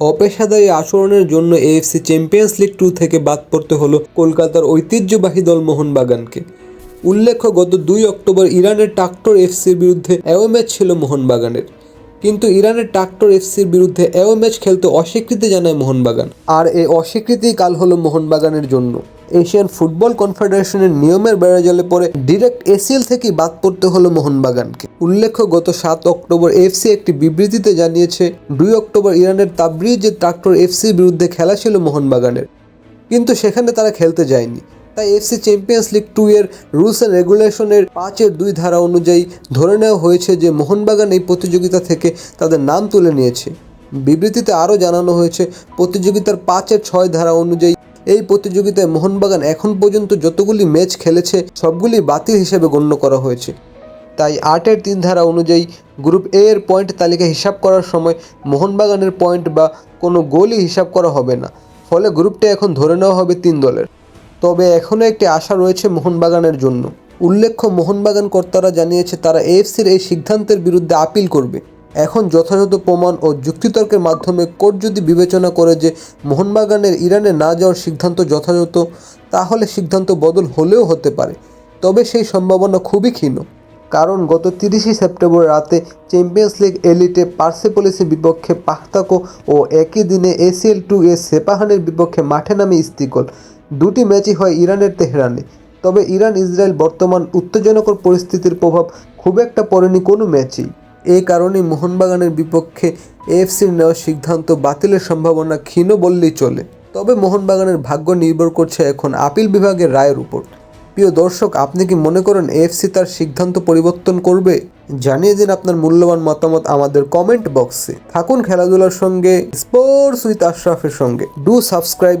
অপেশাদারী আচরণের জন্য AFC champions league two থেকে বাদ পড়তে হলো কলকাতার ঐতিহ্যবাহী দল মোহনবাগানকে। উল্লেখ্য, গত দুই অক্টোবর ইরানের টাক্টর এফসির বিরুদ্ধে এও ম্যাচ ছিল মোহনবাগানের। কিন্তু ইরানের টাক্টর এফসির বিরুদ্ধে এও ম্যাচ খেলতে অস্বীকৃতি জানায় মোহনবাগান। আর এই অস্বীকৃতি কাল হলো মোহনবাগানের জন্য। এশিয়ান ফুটবল কনফেডারেশনের নিয়মের বেড়াজালে পরে ডিরেক্ট এসিএল থেকেই বাদ পড়তে হলো মোহনবাগানকে। উল্লেখ্য, গত সাত অক্টোবর এফসি একটি বিবৃতিতে জানিয়েছে, দুই অক্টোবর ইরানের তাবরিজের ট্রাক্টর এফসির বিরুদ্ধে খেলা ছিল মোহনবাগানের। কিন্তু সেখানে তারা খেলতে যায়নি। তাই এফসি চ্যাম্পিয়ন্স লিগ টু এর রুলস অ্যান্ড রেগুলেশনের পাঁচের দুই ধারা অনুযায়ী ধরে নেওয়া হয়েছে যে মোহনবাগান এই প্রতিযোগিতা থেকে তাদের নাম তুলে নিয়েছে। বিবৃতিতে আরও জানানো হয়েছে, প্রতিযোগিতার পাঁচের ছয় ধারা অনুযায়ী এই প্রতিযোগিতায় মোহনবাগান এখন পর্যন্ত যতগুলি ম্যাচ খেলেছে, সবগুলি বাতিল হিসেবে গণ্য করা হয়েছে। তাই আটের তিন ধারা অনুযায়ী গ্রুপ এ এর পয়েন্ট তালিকা হিসাব করার সময় মোহনবাগানের পয়েন্ট বা কোনো গোলই হিসাব করা হবে না। ফলে গ্রুপটা এখন ধরে নেওয়া হবে তিন দলের। তবে এখনও একটি আশা রয়েছে মোহনবাগানের জন্য। উল্লেখ্য, মোহনবাগান কর্তারা জানিয়েছে তারা এএফসির এই সিদ্ধান্তের বিরুদ্ধে আপিল করবে। এখন যথাযথ প্রমাণ ও যুক্তিতর্কের মাধ্যমে কোর্ট যদি বিবেচনা করে যে মোহনবাগানের ইরানে না যাওয়ার সিদ্ধান্ত যথাযথ, তাহলে সিদ্ধান্ত বদল হলেও হতে পারে। তবে সেই সম্ভাবনা খুবই ক্ষীণ। কারণ গত তিরিশে সেপ্টেম্বর রাতে চ্যাম্পিয়ন্স লিগ এলিটে পার্সেপোলিসের বিপক্ষে পাখতাকো ও একই দিনে এসিএল টু এ সেপাহানের বিপক্ষে মাঠে নামে ইস্তিকল দুটি ম্যাচই হয় ইরানের তেহরানে। তবে ইরান ইসরায়েল বর্তমান উত্তেজনকর পরিস্থিতির প্রভাব খুব একটা পড়েনি কোনো ম্যাচেই। এই কারণেই মোহনবাগানের বিপক্ষে এএফসির নেওয়ার সিদ্ধান্ত বাতিলের সম্ভাবনা ক্ষীণ বললেই চলে। তবে মোহনবাগানের ভাগ্য নির্ভর করছে এখন আপিল বিভাগের রায়ের উপর। প্রিয় দর্শক, আপনি কি মনে করেন এএফসি তার সিদ্ধান্ত পরিবর্তন করবে? জানিয়ে দিন আপনার মূল্যবান মতামত আমাদের কমেন্ট বক্সে। থাকুন খেলাধুলার সঙ্গে, স্পোর্টস উইথ আশরাফের সঙ্গে। Do subscribe